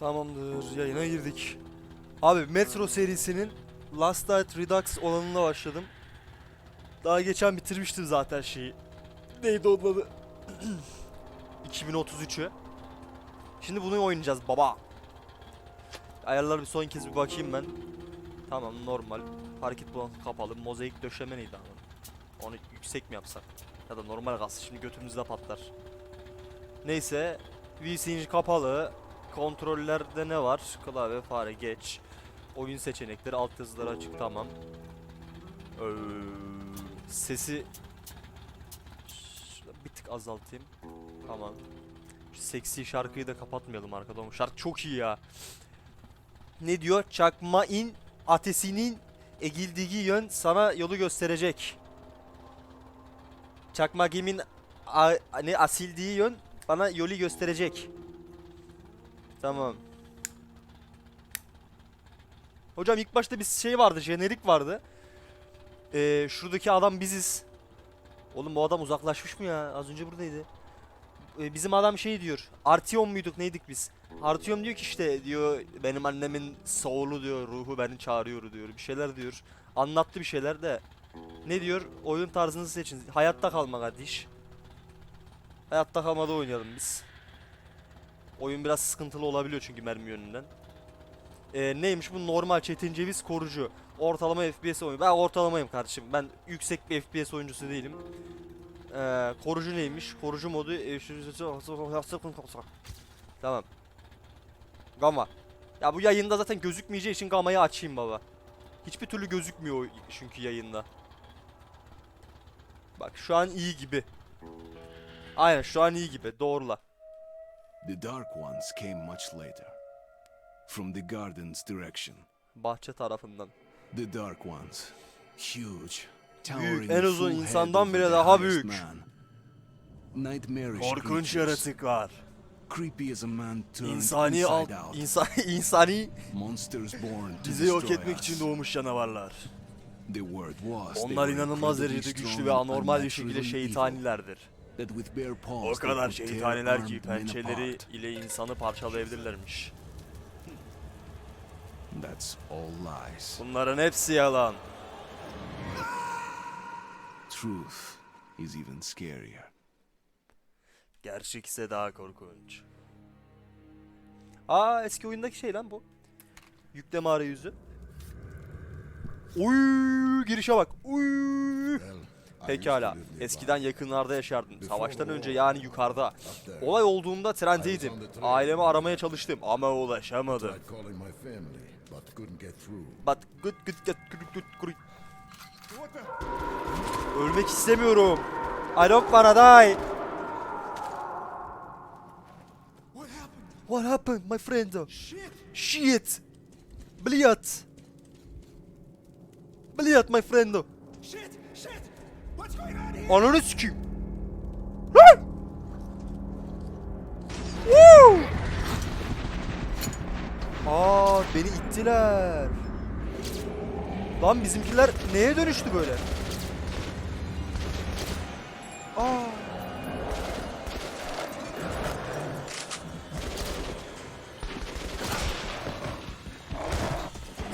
Tamamdır yayına girdik. Abi Metro serisinin Last Night Redux olanına başladım. Daha geçen bitirmiştim zaten şeyi. Neydi onun adı? 2033'ü. Şimdi bunu oynayacağız baba. Ayarlara bir son kez bir bakayım ben. Tamam normal. Hareket bulan kapalı. Mozaik döşeme neydi ama? Onu yüksek mi yapsak? Ya da normal kalsın şimdi götümüzde patlar. Neyse. VC'nin kapalı. Kontrollerde ne var? Klavye, fare, geç. Oyun seçenekleri, altyazıları açık tamam. Ee, sesi bir tık azaltayım. Tamam. Şu seksi şarkıyı da kapatmayalım arkada. Şarkı çok iyi ya. Ne diyor? Çakma'in atesinin egildiği yön sana yolu gösterecek. Çakmagimin a- ne asildiği yön bana yolu gösterecek. Tamam. Hocam ilk başta bir şey vardı, jenerik vardı. Ee, şuradaki adam biziz. Oğlum bu adam uzaklaşmış mı ya? Az önce buradaydı. Ee, bizim adam şey diyor. Artyom muyduk neydik biz? Artyom diyor ki işte diyor benim annemin soul'u diyor ruhu beni çağırıyor diyor. Bir şeyler diyor. Anlattı bir şeyler de. Ne diyor? Oyun tarzınızı seçin. Hayatta kalma kardeş. Hayatta kalmada oynayalım biz. Oyun biraz sıkıntılı olabiliyor çünkü mermi yönünden. Ee, neymiş bu normal çetin ceviz korucu. Ortalama FPS oyunu. Ben ortalamayım kardeşim. Ben yüksek bir FPS oyuncusu değilim. Ee, korucu neymiş? Korucu modu Tamam. Gamma. Ya bu yayında zaten gözükmeyeceği için gamayı açayım baba. Hiçbir türlü gözükmüyor çünkü yayında. Bak şu an iyi gibi. Aynen şu an iyi gibi. Doğrula. The Dark Ones came much later. From the garden's direction. Bahçe tarafından. The Dark Ones. Huge. Büyük, Towering en uzun insandan bile daha büyük. Korkunç yaratıklar. Creepy as a man turned İnsani al, insan, insani Monsters born to bizi yok etmek için doğmuş canavarlar. Onlar inanılmaz derecede güçlü ve anormal bir şekilde şeytanilerdir. O kadar şeytaniler ki pençeleri ile insanı parçalayabilirlermiş. That's all lies. Bunların hepsi yalan. Truth is even scarier. Gerçek ise daha korkunç. Aa eski oyundaki şey lan bu. Yükleme arayüzü. Uy girişe bak. Uy. Pekala. Eskiden yakınlarda yaşardım. Savaştan önce yani yukarıda. Olay olduğunda trendeydim. Ailemi aramaya çalıştım ama ulaşamadım. Tried calling my family, but couldn't get through. But good good good good good good. Ölmek istemiyorum. I don't wanna die. What happened? What happened my friend? Shit. Shit. Блядь. Блядь my friend. Shit! Ananı sikeyim. Lan! Woo! Aa beni ittiler. Lan bizimkiler neye dönüştü böyle? Aa.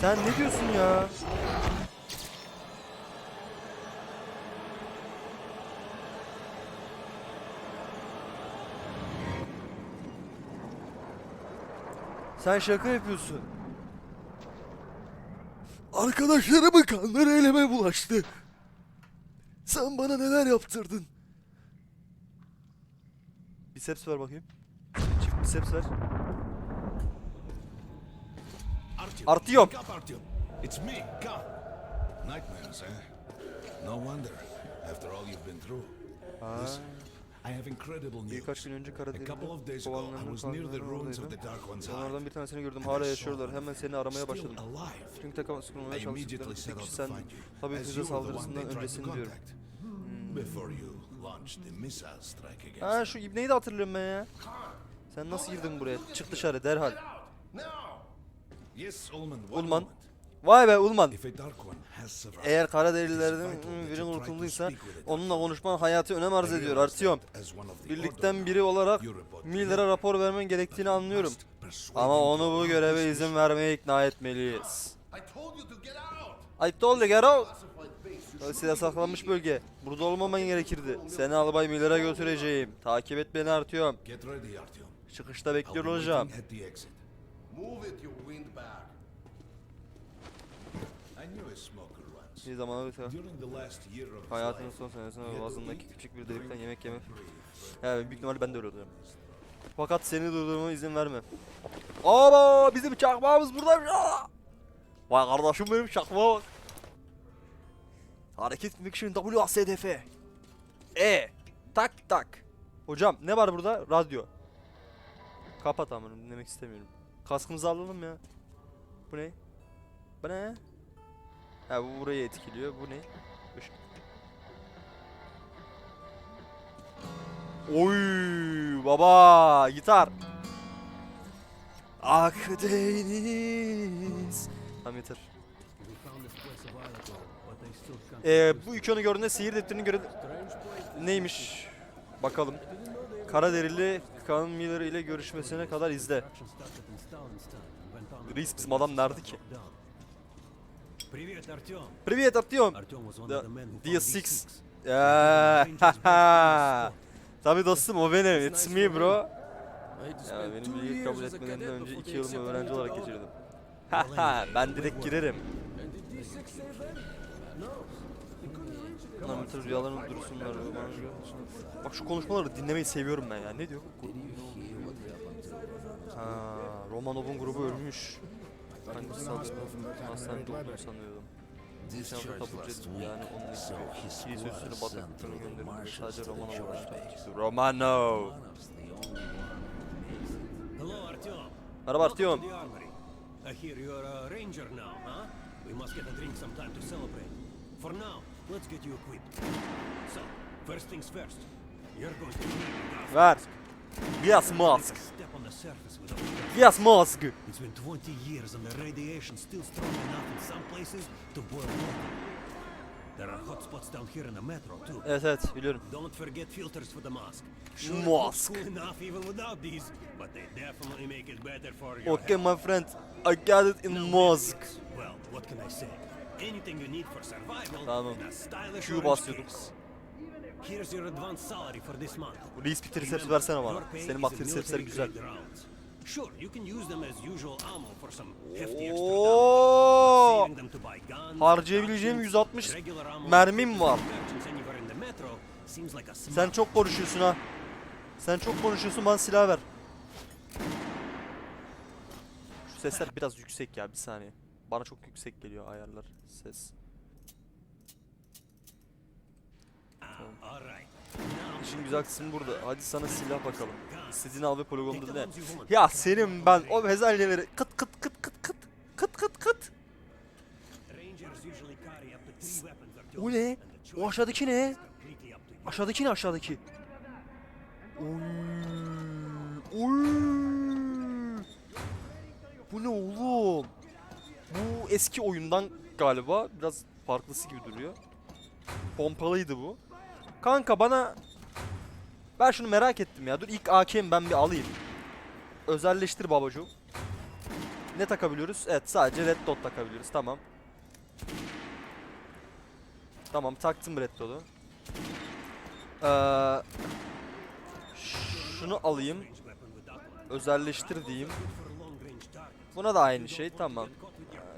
Sen ne diyorsun ya? Sen şaka yapıyorsun. Arkadaşlarımın kanları elime bulaştı. Sen bana neler yaptırdın? Biceps ver bakayım. Çift biceps ver. Artyom. It's me. Nightmares, eh? No wonder, after all you've been through. Listen, Birkaç gün önce Karadeniz'de couple of days ago, I kovanların was near the ruins of oradaydım. Onlardan bir tanesini gördüm. Hala yaşıyorlar. Hemen seni aramaya başladım. Çünkü takım sıkılmaya I çalıştıkları immediately tek set out kişi to sen find you, tabii füze saldırısından they tried to öncesin diyorum. against Ha şu ibneyi de hatırlıyorum ben ya. Sen nasıl girdin buraya? Çık dışarı derhal. Ulman. Vay be Ulman. Eğer Kara Karaderililerden biri kurtulduysa onunla konuşman hayatı önem arz ediyor Artyom. Birlikten biri olarak Miller'a rapor vermen gerektiğini anlıyorum. Ama onu bu göreve izin vermeye ikna etmeliyiz. I told you get out. Dolayısıyla saklanmış bölge. Burada olmaman gerekirdi. Seni Albay Miller'a götüreceğim. Takip et beni Artyom. Çıkışta bekliyor olacağım. Move it, you windbag. Bir zamana bir Hayatının son senesinde boğazındaki küçük bir delikten yemek breathe. He büyük ihtimalle ben de öyle oluyorum. Fakat seni durdurmama izin verme. Aba bizim çakmağımız buradaymış. Aa! Vay kardeşim benim çakmağa bak. Hareket için WASDF. E. Tak tak. Hocam ne var burada? Radyo. Kapat amınım dinlemek istemiyorum. Kaskımızı alalım ya. Bu ne? Bu ne? Ha bu burayı etkiliyor. Bu ne? Oy baba gitar. Akdeniz. Tamam yeter. Ee, bu ikonu gördüğünde sihir defterini göre neymiş? Bakalım. Kara derili Kaan Miller ile görüşmesine kadar izle. Bizim adam nerede ki? Привет, Артем. Привет, Артем. Да. DS6. Eee, Tabii dostum o benim. It's me bro. Ya benim bilgi kabul etmeden önce iki yılımı öğrenci olarak geçirdim. Haha ben direkt girerim. Lan rüyalarını dursunlar. Bak şu konuşmaları dinlemeyi seviyorum ben ya. Ne diyor? Ha, Romanov'un grubu ölmüş. Hani sanırım hastanede olduğunu sanıyordum. Geçen hafta kabul ettim yani onun için iyi sözünü bataklıklarını gönderdim. Sadece Romano uğraştı. Romano! Merhaba Artyom. I hear you're a ranger now, huh? We must get a drink sometime to celebrate. For now, let's get you equipped. So, first things first. You're going to Ver. Gas mask. gas. Mask. It's been 20 years and the radiation's still strong enough in some places to boil water. There are hot spots down here in the metro too. Evet evet biliyorum. Don't forget filters for the mask. Mask. cool enough even without these, but they definitely make it better for your Okay my friend. I got it in mask. Well, what can I say? Anything you need for survival Tamam. Q basıyorduk. Here's your advance salary for this month. Reis bir triceps versene bana. Senin bak military güzel. Sure, you can use them as usual ammo for some hefty extra damage. Harcayabileceğim guns, 160 regular ammo mermim var. Sen çok konuşuyorsun ha. Sen çok konuşuyorsun bana silah ver. Şu sesler biraz yüksek ya bir saniye. Bana çok yüksek geliyor ayarlar ses. All right. Now, İşin güzel kısmı burada. Hadi sana silah bakalım. İstediğini al ve poligonda want. Ya senin ben o bezelyeleri kıt kıt kıt kıt kıt kıt kıt kıt. O ne? O aşağıdaki ne? Aşağıdaki ne aşağıdaki? Oy. Oy. Bu ne oğlum? Bu eski oyundan galiba biraz farklısı gibi duruyor. Pompalıydı bu. Kanka bana ben şunu merak ettim ya. Dur ilk AK'mi ben bir alayım. Özelleştir babacığım. Ne takabiliyoruz? Evet sadece red dot takabiliyoruz. Tamam. Tamam taktım red dot'u. Ee, şunu alayım. Özelleştir diyeyim. Buna da aynı şey. Tamam.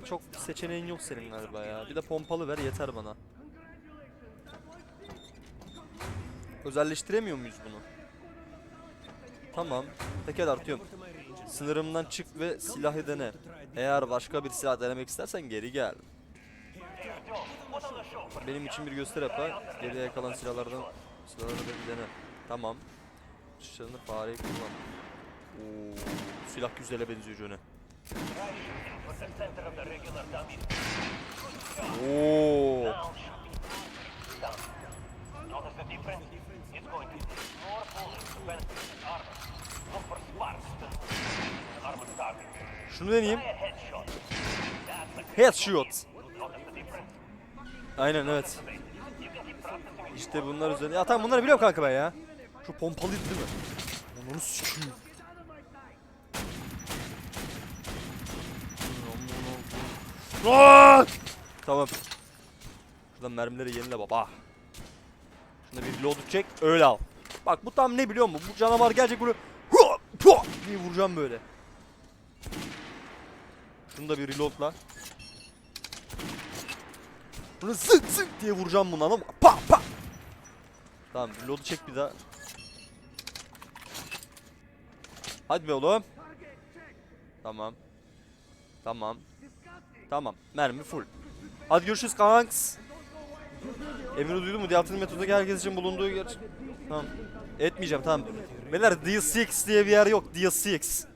Ee, Çok seçeneğin yok senin galiba ya. Bir de pompalı ver yeter bana. Özelleştiremiyor muyuz bunu? Tamam. Tekel artıyorum. Sınırımdan çık ve silahı dene. Eğer başka bir silah denemek istersen geri gel. Benim için bir göster yap ha. Geriye kalan silahlardan silahları da dene. Tamam. Şişlerini fareyi kullan. Oo, silah güzele benziyor Johnny. Oo. Şunu deneyeyim. Headshot. Aynen evet. İşte bunlar üzerine. Ya tamam bunları biliyorum kanka ben ya. Şu pompalıydı değil mi? Onları sikiyim. Tamam. Şuradan mermileri yenile baba. Şuna bir reload çek öyle al. Bak bu tam ne biliyor musun? Bu canavar gelecek pua diye vuracağım böyle. Şunu da bir reloadla. Bunu zık zık diye vuracağım bunu anladın mı? Pa pa. Tamam reload'u çek bir daha. Hadi be oğlum. Tamam. Tamam. Tamam. Mermi full. Hadi görüşürüz kanks. Emri duydun mu? Diyatın metodundaki herkes için bulunduğu yer... Tamam. Etmeyeceğim tamam. Beyler D6 diye bir yer yok. D6.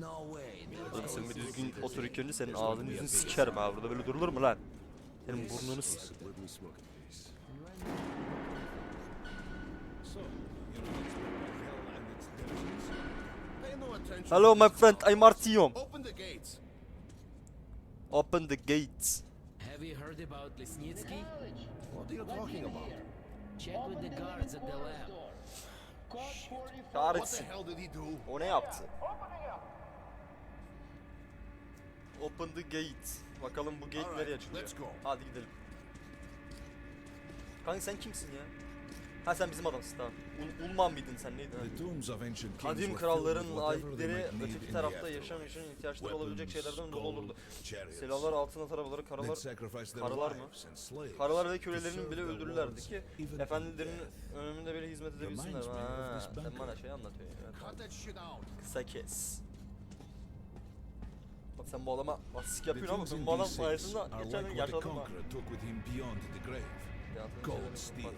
No way. Oğlum sen bir düzgün otur ilk önce senin ağzını yüzünü sikerim ha. Burada böyle durulur mu lan? Senin burnunu s- Let me smoke a piece. Pay no attention. Hello my friend, I'm Artyom. Open the gates. Open the gates. Have you heard about Lesnitsky? What are you talking about? Check with the guards at the lab. What the Kahretsin. hell did he do? O ne yaptı? Open the gate. Bakalım bu gate nereye açılıyor? let's go. Hadi gidelim. Kanka sen kimsin ya? Ha sen bizim adamsın tamam. Ul Ulman mıydın sen kings Kadim kralların aitleri öteki tarafta yaşam için ihtiyaçları olabilecek şeylerden dolu olurdu. Silahlar, altın arabaları, They'd karalar, Karalar mı? karalar ve kölelerini bile öldürürlerdi ki efendilerinin önünde bile hizmet edebilsinler. Ha, sen bana şey anlatıyorsun ya. Kısa kes. Bak sen bu adama asik The yapıyorsun ama ben bu adam D6 sayesinde geçen gün yaşadım ha. Gold, steel,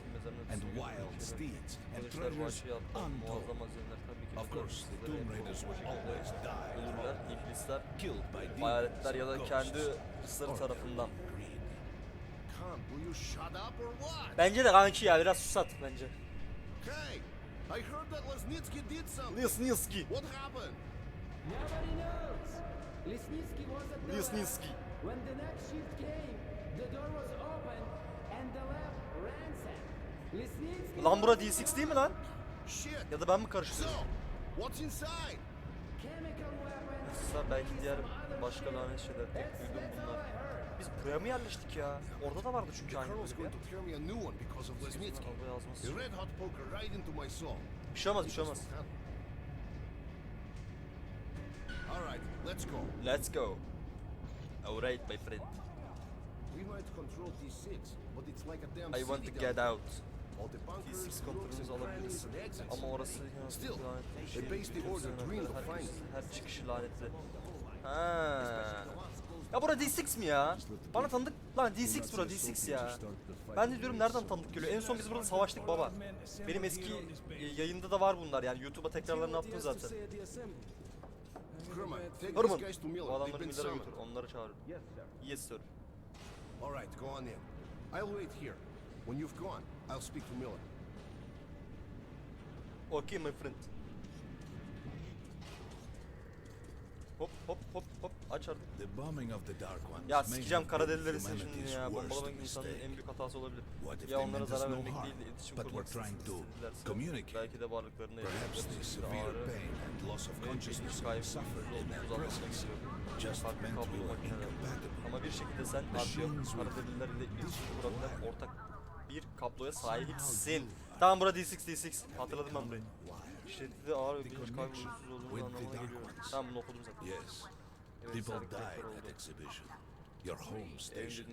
and wild steeds and treasures untold. Of course, the Tomb Raiders will always die. Ölürler, iblisler, Killed by demons, hayaletler ya da kendi or tarafından. their own greed. Come, will you shut up or what? Bence de kanki ya biraz susat bence. Hey, I heard that Lesnitsky did something. Lisnitsky. What happened? Nobody knows. Lesnitsky was at the lab. Lisnitsky. When the next shift came, the door was open and the lab ransacked. Lesnitsky Lan bura was D6 değil mi lan? Ya da ben mi karıştırıyorum? Yoksa belki diğer başka lanet şeyler tek duydum bunlar. Biz buraya mı yerleştik ya? Orada da vardı çünkü aynı bölge. Bir şey olmaz bir şey olmaz. Alright, let's go. Let's go. Alright my friend. We might control T6, but it's like a damn I want to get out. There. All the bunkers, D6 crooks kontrolümüzü and alabiliriz. Ama orası lanetli they base the order dreamed of Herkes, finding. her çıkışı lanetli. Ha. Ya bura D6 mi ya? Bana tanıdık lan D6 bura D6 ya. Ben de diyorum nereden tanıdık geliyor? En son biz burada savaştık baba. Benim eski e, yayında da var bunlar yani YouTube'a tekrarlarını attım zaten. To bu adamları Miller'a götür. Onları çağır. Yes sir. Alright, go on in. I'll wait here. When you've gone, I'll speak to Miller. Okay my friend. Hop hop hop hop aç artık. The bombing of the Dark Ones Ya sikeceğim kara delileri humanity's ya. Bombalamak insanın en büyük hatası olabilir. Ya onlara zarar vermek değil de iletişim but kurmak were trying to istedilerse communicate? belki de varlıklarını Perhaps the yaşamak severe ağrı pain and loss of ve they kaybı suffered in their uzatmak presence istiyor. just Farklı meant kablo makineler. Ama bir şekilde sen artıyor Machines kara with deliler ile iletişim kurabilen ortak bir kabloya sahipsin. Tamam burada D6 D6. Hatırladım ben burayı. Şiddetli ağır ve bilinç kaybı with the anlamına geliyor. Tamam bunu okudum zaten. Yes, people died at exhibition. Your home station.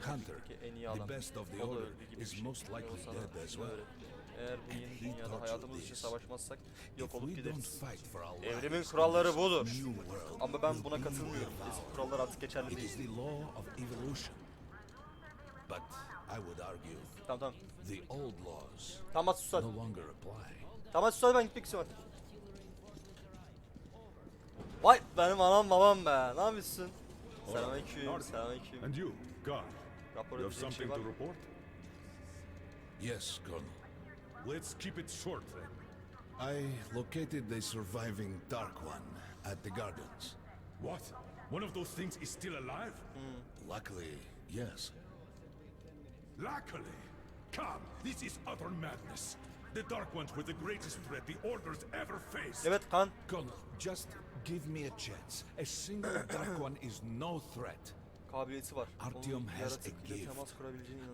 Hunter, the best of the order, is şey. most likely dead as well. Eğer bu yeni dünyada hayatımız için savaşmazsak yok olup gideriz. Evrimin kuralları budur. Ama ben buna katılmıyorum. Eski kurallar artık geçerli değil. But I would argue Tamam tamam. the old laws Tamam hadi sus hadi. no longer apply. Tamam hadi sus hadi ben gitmek istiyorum hadi. Vay benim anam babam be. Ne yapıyorsun? Selamünaleyküm. Selamünaleyküm. And you, God, Rapor you have edecek bir şey something var to mı? report? Yes, Colonel. Let's keep it short then. I located the surviving Dark One at the Gardens. What? One of those things is still alive? Hmm. Luckily, yes. Luckily. Come, this is utter madness. The Dark Ones were the greatest threat the Order's ever faced. Evet kan. Colonel, just give me a chance. A single Dark One is no threat. kabiliyeti var. Artyom has a gift.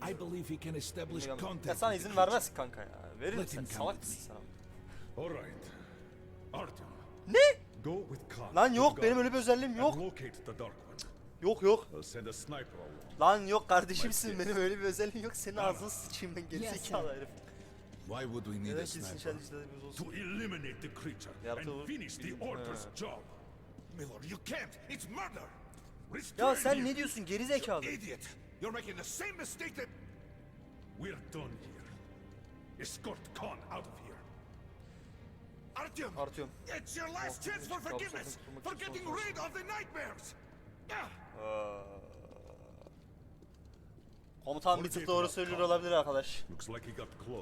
I believe he can establish contact. Ya sana izin vermez kanka ya. Verir come Salak mısın sen? All right. Artyom, Ne? go with Khan. Lan yok benim öyle bir özelliğim yok. locate the Dark One. Yok yok. Lan yok kardeşimsin benim öyle bir özelliğim yok. Senin ağzını sıçayım ben gerizekalı herif. Why would we need a sniper? To eliminate the creature and finish the Order's job. Miller, you can't. It's murder. Ya sen ne diyorsun gerizekalı? Idiot. You're making the same mistake that. We're done here. Escort Khan out of here. Artyom. Artyom. It's your last chance for forgiveness. For getting rid of the nightmares. Ah! Komutan bir tık doğru söylüyor olabilir arkadaş.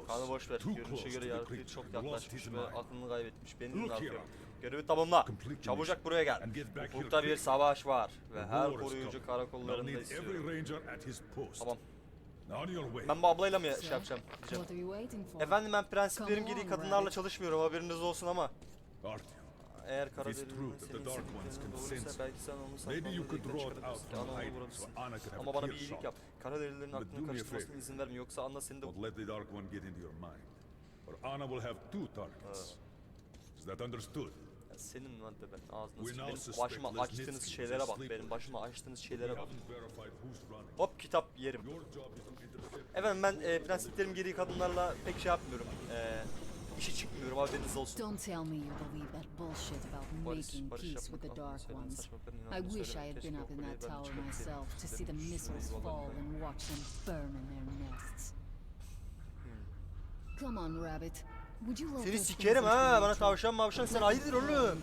Kanı boş ver. Görünüşe göre creature çok yaklaşmış ve aklını kaybetmiş. Beni Artyom. Artyom. Görevi tamamla. Çabucak buraya gel. Ufukta bir savaş var. Ve her koruyucu karakollarında istiyorum. Tamam. Ben bu ablayla mı şey yapacağım? Diyeceğim. Efendim ben prensiplerim gereği kadınlarla çalışmıyorum haberiniz olsun ama Artyom, eğer kara that senin the Dark Ones istediklerin can doğruysa belki sen onu out çıkarabilirsin Anna onu vurabilirsin. Ama bana bir iyilik yap. Kara delilerin But aklını karıştırmasına izin verme yoksa Anna seni de let the Dark One get into your mind. Or Anna will have two targets. Is that understood? Senin lan de ben now Benim başıma açtığınız şeylere bak. Benim başıma açtığınız şeylere bak. Hop kitap yerim. Efendim ben e, prensiplerim gereği kadınlarla pek şey yapmıyorum. E, işe çıkmıyorum haberiniz olsun. Don't tell me you believe that bullshit about making peace with the Dark Ones. I wish I had been up in that tower myself to see the missiles fall and watch them burn in their nests. Come on, Rabbit. Would you let Seni sikerim ha into bana tavşan mavşan sen hayırdır oğlum.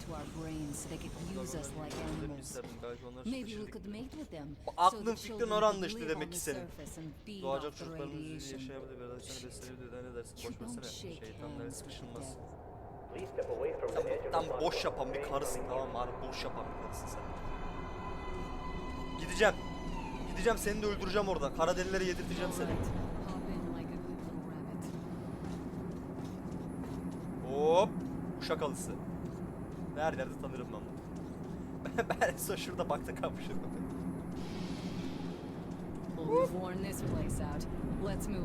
aklın fikrin children oranla could işte live demek ki the senin. surface and feed Doğacak çocuklarımız yaşayabilir ve seni besleyebilir de ne dersin boş versene. shake Şeytanlara sıkışılmaz. dead. Please step away from Sen tam boş yapan bir karısın tamam mı? Harbi boş yapan bir karısın sen. Gideceğim. Gideceğim seni de öldüreceğim orada. Kara delilere yedirteceğim seni. Alright, hop in like a good little rabbit. Hop. Uşak alısı. Her yerde tanırım ben bunu. ben en son şurada bakta kalmışım. Let's move.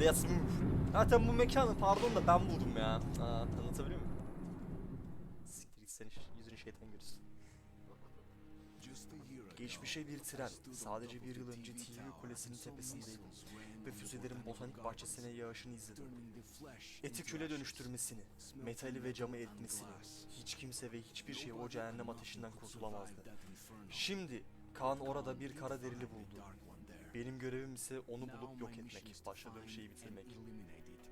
Let's move. Zaten bu mekanı pardon da ben buldum ya. Aa, anlatabiliyor muyum? Siktir git sen iş- yüzünü şeytan ago, Geçmişe bir tren. Sadece bir yıl önce TV kulesinin tepesindeydim. Ve füzelerin botanik bahçesine yağışını izledim. Eti küle dönüştürmesini, metali ve camı glass. Hiç kimse ve hiçbir şey o cehennem ateşinden kurtulamazdı. Şimdi Kaan orada bir kara derili buldu. Benim görevim ise onu bulup yok etmek. Başladığım şeyi bitirmek.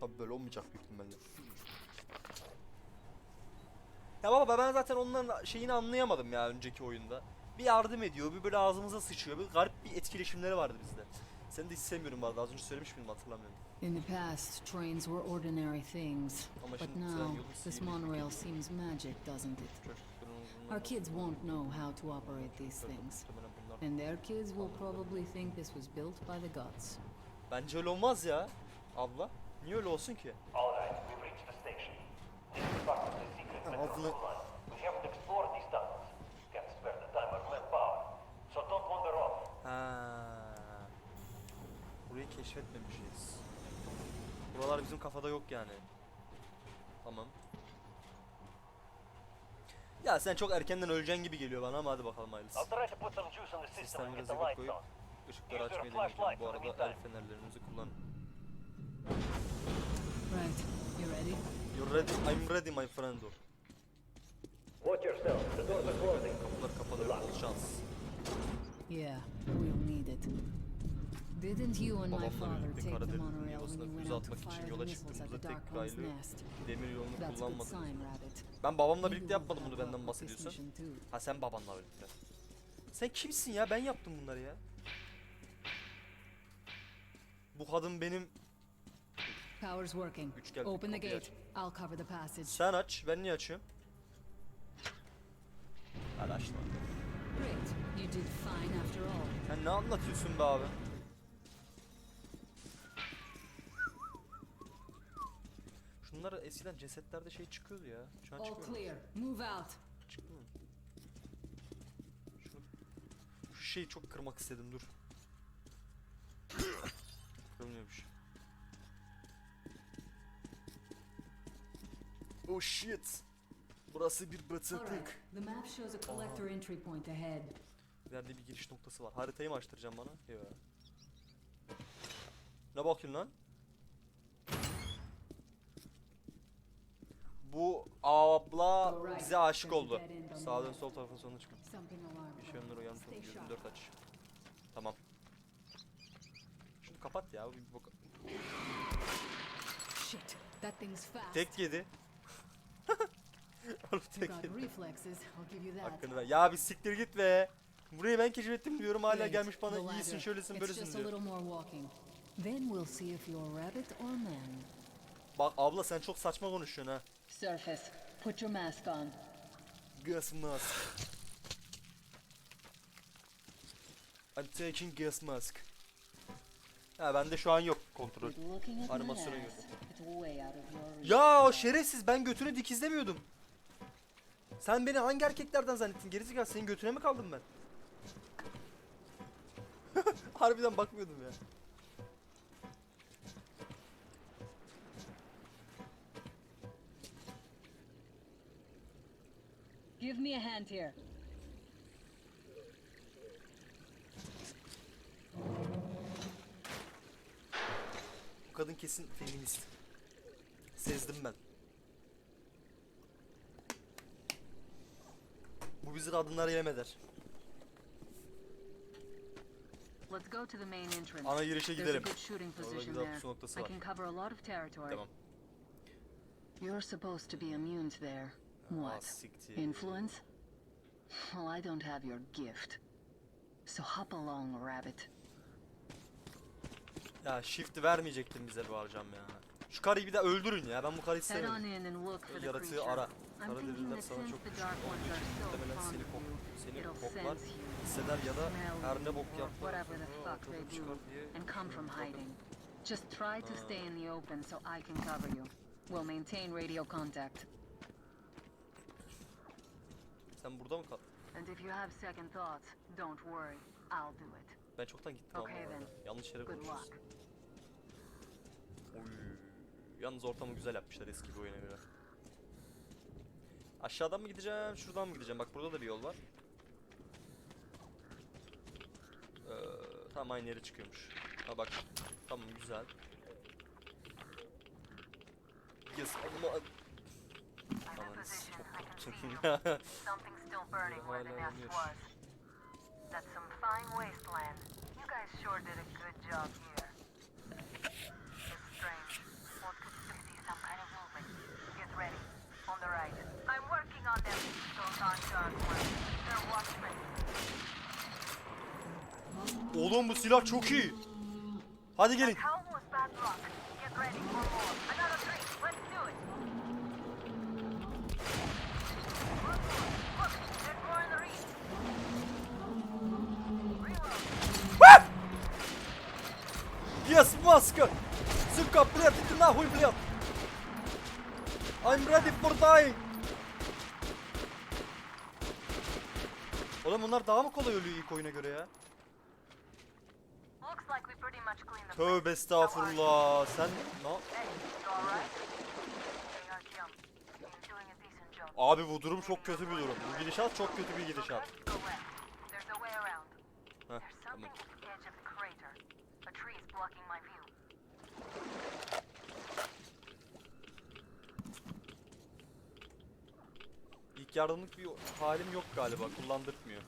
Tabi böyle olmayacak büyük ihtimalle. Ya baba ben zaten onların şeyini anlayamadım ya önceki oyunda. Bir yardım ediyor, bir böyle ağzımıza sıçıyor. Bir garip bir etkileşimleri vardı bizde. Seni de hiç sevmiyorum bu arada. Az önce söylemiş miydim hatırlamıyorum. In the past, trains were ordinary things. But now, this monorail seems magic, doesn't it? Our kids won't know how to operate these things. And their kids will probably think this was built by the gods. Bence öyle olmaz ya. Abla. Niye öyle olsun ki? All right, we've reached the station. This is part of the secret Ha, metro altını- line. We haven't explored these tunnels. Can't spare the time or manpower. So don't wander off. Ha. Burayı keşfetmemişiz. Buralar bizim kafada yok yani. Tamam. Ya sen çok erkenden öleceksin gibi geliyor bana ama hadi bakalım hayırlısı. I'll try to put some juice in the system Sistem and get biraz the yakıt lights koyup ışıkları açmayı deneyeceğim. Bu arada el fenerlerinizi kullanın. Right, you ready? You're ready, I'm ready my friend. Watch yourself. The doors are closing. Kapılar kapalı, bol şans. Yeah, we'll need it. Babamla father birlikte Karadeniz'in yuvasına füze atmak için yola çıktığımızda the tek raylı demir yolunu kullanmadık. Ben babamla birlikte yapmadım bunu benden too. Ha sen babanla birlikte. Sen kimsin ya? Ben yaptım bunları ya. Bu kadın benim Power's working. Open the gate. I'll cover the passage. Sen aç, ben niye açıyorum? Hadi aç lan. Sen ne anlatıyorsun be abi? Şunlar eskiden cesetlerde şey çıkıyordu ya. Şu an All çıkmıyor. clear. Move out. Çıktı mı? Şu, şu şeyi çok kırmak istedim dur. Kırılmıyormuş. Oh shit. Burası bir Alright, batıklık. the map shows a collector entry point ahead. İleride bir giriş noktası var. Haritayı mı açtıracağım bana? Yok. Ne bakıyorsun lan? Bu abla bize aşık oldu. Sağdan sol tarafa sonuna çıkın. Bir şey uyanıp Stay sharp. 24 aç. Tamam. Şunu kapat ya. Bir bak- Shit, that thing's fast. Tek yedi. Oğlum tek yedi. Hakkını ver. Ya bir siktir git be. Burayı ben keşfettim diyorum hala gelmiş bana iyisin şöylesin böylesin diyor. Bak abla sen çok saçma konuşuyorsun ha. Surface, put your mask on. Gas mask. I'm taking gas mask. Ha bende şu an yok kontrol. Animasyona reach. Ya o şerefsiz ben götünü dikizlemiyordum. Sen beni hangi erkeklerden zannettin? Gerizekalı senin götüne mi kaldım ben? Harbiden bakmıyordum ya. Give me a hand here. Bu kadın kesin feminist. Sezdim ben. Bu bizi kadınlara yem eder. Let's go to the main entrance. Ana girişe There's a gidelim. good shooting Orada position güzel there. pusu noktası I var. can cover a lot of territory. Tamam. You're supposed to be immune to there. What? siktir. Influence? Well, I don't have your gift. So hop along, rabbit. Ya shift vermeyecektin bize bu harcam ya. Şu karıyı bir de öldürün ya. Ben bu karıyı the Yaratığı ara. Kara that sana çok ones olduğu için muhtemelen seni, kok seni koklar, hisseder ya da her ne bok yaptılar. çıkar diye and come from düşünüyorum. hiding. Just try to stay in the open so I can cover you. We'll maintain radio contact. Sen burada mı kaldın? And if you have second thoughts, don't worry. I'll do it. Ben çoktan gittim ama Okay then. Yanlış yere luck. Oy. Yalnız ortamı güzel yapmışlar eski bir oyuna göre. Aşağıdan mı gideceğim, şuradan mı gideceğim? Bak burada da bir yol var. Ee, tam aynı yere çıkıyormuş. Ha bak. Tamam güzel. Yes, ama... Aman çok korktum ya. Something's still burning where the Hala nest yanıyor. was. That's some fine wasteland. You guys sure did a good job here. It's strange. What could we see some kind of movement? Get ready. On the right. I'm working on them. Those aren't dark ones. They're watchmen. Oğlum bu silah çok iyi. Hadi gelin. How was bad luck? Get ready for more. Another three. Let's do it. Look, look, there's more in the reach. Reload Yes, маска! Сука, блядь, иди нахуй, блядь! I'm ready for dying! Oğlum bunlar daha mı kolay ölüyor ilk oyuna göre ya? Looks like we pretty much cleaned the Tövbe estağfurullah. Sen ne? Hey, you alright? They are jump. You're doing a decent job. Abi bu durum çok kötü bir durum. Bu gidişat çok kötü bir gidişat. İlk yardımlık bir halim yok galiba. Kullandırtmıyor.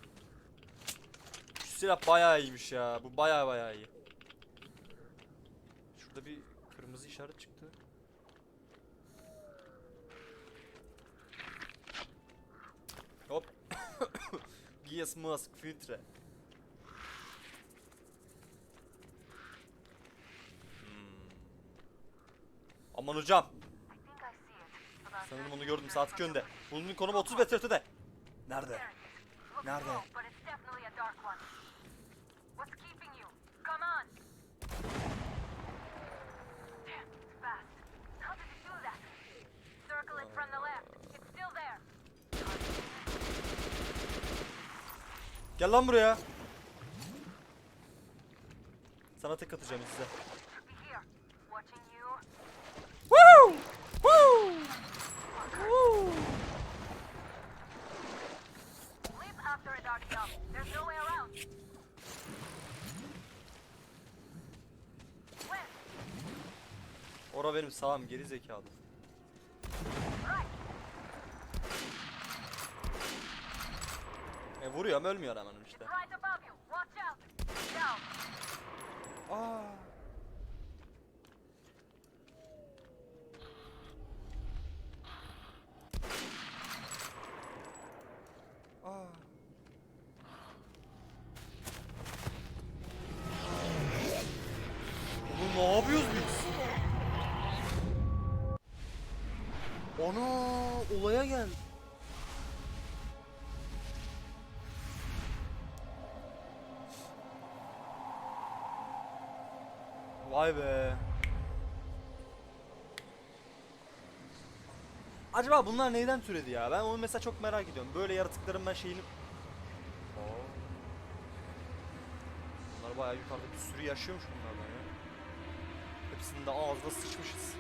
Şu silah bayağı iyiymiş ya. Bu bayağı bayağı iyi. Şurada bir kırmızı işaret çıktı. Hop. Gies mask filtre. Hmm. Aman hocam. Sanırım 30 onu gördüm saat from 2 the önde. Bunun konumu 30 metre ötede. Nerede? Nerede? Gel lan buraya. Sana tek atacağım size. Benim sağım geri zekalı. E vuruyorum ölmüyor hemen işte. Vay be. Acaba bunlar neyden türedi ya? Ben onu mesela çok merak ediyorum. Böyle yaratıkların ben şeyini... Oo. Bunlar bayağı yukarıda bir sürü yaşıyormuş bunlardan ya. Hepsinin de ağzına sıçmışız.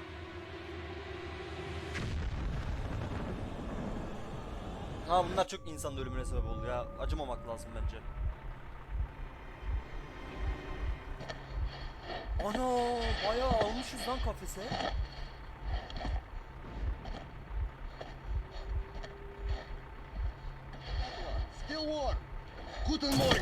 Ha bunlar çok insan ölümüne sebep oldu ya. Acımamak lazım bence. Ana bayağı almışız lan kafese. Stillwater. Guten Morgen. Ne?